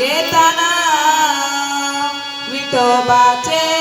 घेताना विठोबाचे